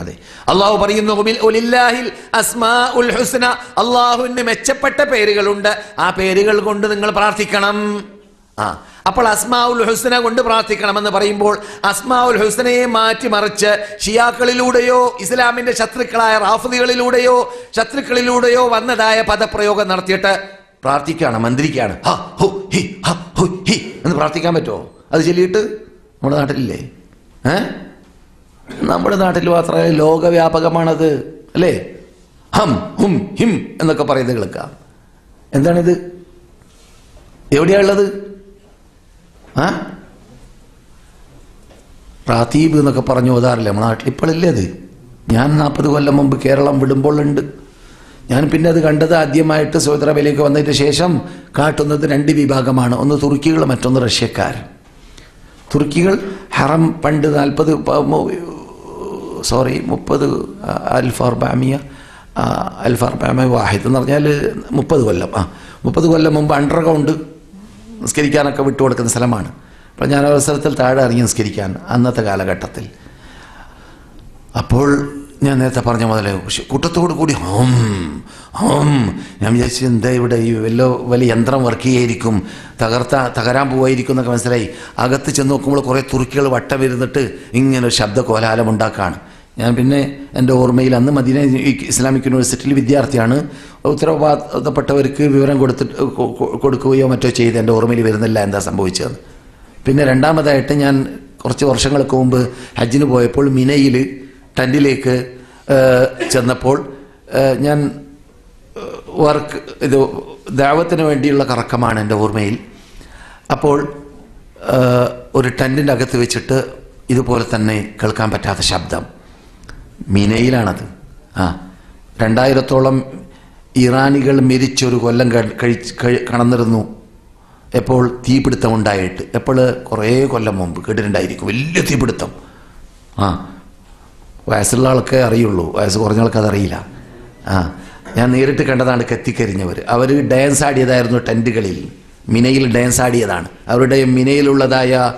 അതെ. അള്ളാഹു പറയുന്നു "ഉബിൽ- ഉലില്ലാഹിൽ അസ്മാഉൽ ഹുസ്ന. അള്ളാഹുവിന് മെച്ചപ്പെട്ട പേരുകളുണ്ട്. ആ പേരുകൾ കൊണ്ട് നിങ്ങൾ പ്രാർത്ഥിക്കണം. ആ അപ്പോൾ അസ്മാഉൽ ഹുസ്ന കൊണ്ട് പ്രാർത്ഥിക്കണമെന്ന് പറയുമ്പോൾ അസ്മാഉൽ ഹുസ്നയെ മാറ്റിമറിച്ച് ഷിയാക്കളിലൂടെയോ ഇസ്ലാമിന്റെ ശത്രുക്കളായ റാഫുദികളിലൂടെയോ ശത്രുക്കളിലൂടെയോ വന്നതായ പദപ്രയോഗം നടത്തിയിട്ട് പ്രാർത്ഥിക്കുകയാണ് മന്ത്രിക്കുകയാണ്. എന്ന് പ്രാർത്ഥിക്കാൻ പറ്റുമോ? അത് ചൊല്ലിയിട്ട് നമ്മുടെ നാട്ടിലില്ലേ? ഏ? നമ്മുടെ നാട്ടിൽ മാത്രമേ ലോകവ്യാപകമാണത് അല്ലേ? ഹം ഹും ഹിം എന്നൊക്കെ പറയുന്നത് കേൾക്കാം. എന്താണിത്? എവിടെയാ ഉള്ളത്? ആ? പ്രാതീപ് എന്നൊക്കെ പറഞ്ഞു ഓതാറില്ല? നമ്മുടെ നാട്ടിൽ ഇപ്പോഴല്ലേ അത്? ഞാൻ നാൽപ്പത് കൊല്ലം മുമ്പ് കേരളം വിടുമ്പോഴുണ്ട് ഞാൻ പിന്നെ അത് കണ്ടത് ആദ്യമായിട്ട് സൗദി വന്നതിന് ശേഷം കാട്ടുന്നത് രണ്ട് വിഭാഗമാണ്. ഒന്ന് തുർക്കികൾ മറ്റൊന്ന് റഷ്യക്കാർ. തുർക്കികൾ ഹറം പണ്ട് നാൽപ്പത് സോറി മുപ്പത് അൽഫാർബാമിയ അൽഫാർബാമിയ വാഹിദ് എന്ന് പറഞ്ഞാൽ മുപ്പത് കൊല്ലം. ആ മുപ്പത് കൊല്ലം മുമ്പ് അണ്ടർഗ്രൗണ്ട് നിസ്കരിക്കാനൊക്കെ വിട്ടു കൊടുക്കുന്ന സ്ഥലമാണ്. അപ്പോൾ ഞാൻ അവസരത്തിൽ താഴെ ഇറങ്ങി നിസ്കരിക്കാൻ അന്നത്തെ കാലഘട്ടത്തിൽ. അപ്പോൾ ഞാൻ നേരത്തെ പറഞ്ഞ മുതലേ പക്ഷെ കൂട്ടത്തോടു കൂടി ഹോം ഹോം ഞാൻ വിചാരിച്ചു എന്താ ഇവിടെ ഈ വല്ല വലിയ യന്ത്രം വർക്ക് ചെയ്യായിരിക്കും തകർത്ത തകരാൻ പോവായിരിക്കും എന്നൊക്കെ മനസ്സിലായി. അകത്ത് ചെന്ന് നോക്കുമ്പോൾ കുറേ തുറുക്കികൾ വട്ടം ഇരുന്നിട്ട് ഇങ്ങനെ ഒരു ശബ്ദ കോലാഹലം ഉണ്ടാക്കുകയാണ് ഞാൻ പിന്നെ എന്റെ ഓർമ്മയിൽ അന്ന് മദീന ഇസ്ലാമിക് യൂണിവേഴ്സിറ്റിയിൽ വിദ്യാർത്ഥിയാണ്. ഉത്തരവാദിത്തപ്പെട്ടവർക്ക് വിവരം കൊടുത്തിട്ട് കൊടുക്കുകയോ മറ്റോ ചെയ്ത് എന്റെ ഓർമ്മയിൽ വരുന്നില്ല എന്താ സംഭവിച്ചത് പിന്നെ രണ്ടാമതായിട്ട് ഞാൻ കുറച്ച് വർഷങ്ങൾക്ക് മുമ്പ് ഹജ്ജിന് പോയപ്പോൾ മിനയിൽ ടെന്റിലേക്ക് ചെന്നപ്പോൾ ഞാൻ വർക്ക് ഇത് ദേവത്തിന് വേണ്ടിയുള്ള കറക്കമാണ് എന്റെ ഓർമ്മയിൽ. അപ്പോൾ ഒരു ടെന്റിന്റെ അകത്ത് വെച്ചിട്ട് ഇതുപോലെ തന്നെ കേൾക്കാൻ പറ്റാത്ത ശബ്ദം. മിനയിലാണത്. ആ രണ്ടായിരത്തോളം ഇറാനികൾ മരിച്ചൊരു കൊല്ലം കഴി- കഴിച്ച് കഴി- കടന്നിരുന്നു. എപ്പോൾ തീപിടുത്തം ഉണ്ടായിട്ട് എപ്പോൾ കുറേ കൊല്ലം മുമ്പ് കേട്ടിട്ടുണ്ടായിരിക്കും. വലിയ തീപിടുത്തം. ആ വയസ്സുള്ള ആൾക്കേ അറിയുള്ളൂ. വയസ്സ് കുറഞ്ഞ ആൾക്കത് അറിയില്ല. ആ ഞാൻ നേരിട്ട് കണ്ടതാണ് കത്തിക്കരിഞ്ഞവർ. അവർ ഡാൻസ് ആടിയതായിരുന്നു ടെന്റുകളിൽ. മിനയിൽ ഡാൻസ് ആടിയതാണ്. അവരുടെ മിനയിലുള്ളതായ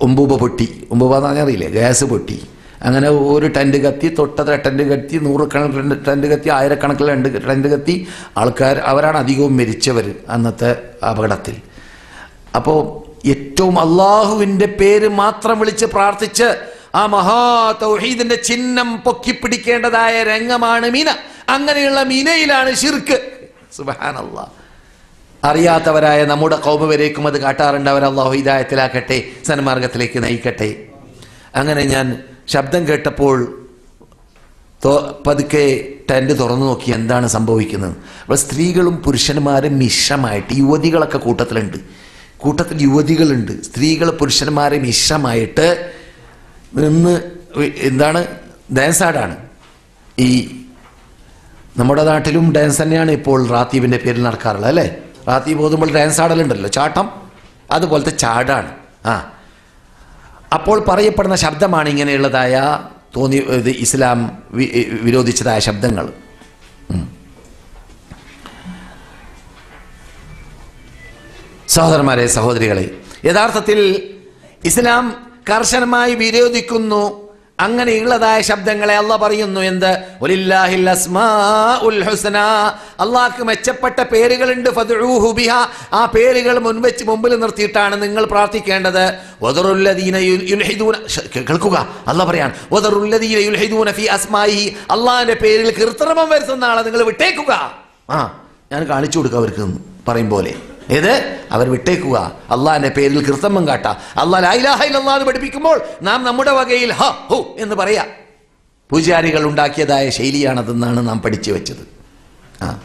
ഒമ്പൂബ പൊട്ടി. ഒമ്പൂബ എന്ന് പറഞ്ഞാൽ അറിയില്ലേ? ഗ്യാസ് പൊട്ടി. അങ്ങനെ ഒരു ടെന്റ് കത്തി തൊട്ടത് ടെന്റ് കത്തി നൂറുകണക്കിന് ടെന്റ് കത്തി ആയിരക്കണക്കിന് രണ്ട് ടെന്റ് കത്തി. ആൾക്കാർ അവരാണ് അധികവും മരിച്ചവർ അന്നത്തെ അപകടത്തിൽ. അപ്പോൾ ഏറ്റവും അള്ളാഹുവിന്റെ പേര് മാത്രം വിളിച്ച് പ്രാർത്ഥിച്ച് ആ മഹാ തൗഹീദിന്റെ ചിഹ്നം പൊക്കിപ്പിടിക്കേണ്ടതായ രംഗമാണ് മീന. അങ്ങനെയുള്ള മീനയിലാണ് ഷിർക്ക് സുബഹാനല്ലാ. അറിയാത്തവരായ നമ്മുടെ കൗമവരേക്കും അത് കാട്ടാറുണ്ട്. അവർ അള്ളാഹു ഹിദായത്തിലാക്കട്ടെ സന്മാർഗത്തിലേക്ക് നയിക്കട്ടെ. അങ്ങനെ ഞാൻ ശബ്ദം കേട്ടപ്പോൾ പതുക്കെ ടെന്റ് തുറന്നു നോക്കി എന്താണ് സംഭവിക്കുന്നത്. അപ്പോൾ സ്ത്രീകളും പുരുഷന്മാരും മിശ്രമായിട്ട് യുവതികളൊക്കെ കൂട്ടത്തിലുണ്ട്. കൂട്ടത്തിൽ യുവതികളുണ്ട്. സ്ത്രീകൾ പുരുഷന്മാരെ മിശ്രമായിട്ട് നിന്ന് എന്താണ്? ഡാൻസാടാണ് ഈ നമ്മുടെ നാട്ടിലും ഡാൻസ് തന്നെയാണ് ഇപ്പോൾ റാത്തീബിന്റെ പേരിൽ നടക്കാറുള്ളത് അല്ലേ? റാത്തീബ് ഓതുമ്പോൾ ഡാൻസ് ആടലുണ്ടല്ലോ ചാട്ടം. അതുപോലത്തെ ചാടാണ്. ആ. അപ്പോൾ പറയപ്പെടുന്ന ശബ്ദമാണ് ഇങ്ങനെയുള്ളതായ തോന്നി ഇത് ഇസ്ലാം വിരോധിച്ചതായ ശബ്ദങ്ങൾ. സഹോദരന്മാരെ സഹോദരികളെ യഥാർത്ഥത്തിൽ ഇസ്ലാം കർശനമായി വിരോധിക്കുന്നു അങ്ങനെയുള്ളതായ ശബ്ദങ്ങളെ അല്ല പറയുന്നു എന്ത്? അള്ളാഹ്ക്ക് മെച്ചപ്പെട്ട പേരുകളുണ്ട് ആ പേരുകൾ മുൻവെച്ച് മുമ്പിൽ നിർത്തിയിട്ടാണ് നിങ്ങൾ പ്രാർത്ഥിക്കേണ്ടത്. കേൾക്കുക. അല്ല പറയാണ് അള്ളാഹിന്റെ പേരിൽ കൃത്രിമം വരുത്തുന്ന ആളെ നിങ്ങൾ വിട്ടേക്കുക. ആ ഞാൻ കാണിച്ചു കൊടുക്കുക അവർക്ക് പറയും പോലെ ഏത്? അവർ വിട്ടേക്കുക. അള്ളാഹിന്റെ പേരിൽ കൃത്രിമം കാട്ടുക അള്ളാഹ് ലായിലാഹ ഇല്ലല്ലാഹ് എന്ന് പഠിപ്പിക്കുമ്പോൾ നാം നമ്മുടെ വകയിൽ ഹ ഹു എന്ന് പറയാ. പൂജാരികൾ ഉണ്ടാക്കിയതായ ശൈലിയാണതെന്നാണ് നാം പഠിച്ചു വെച്ചത്. ആ.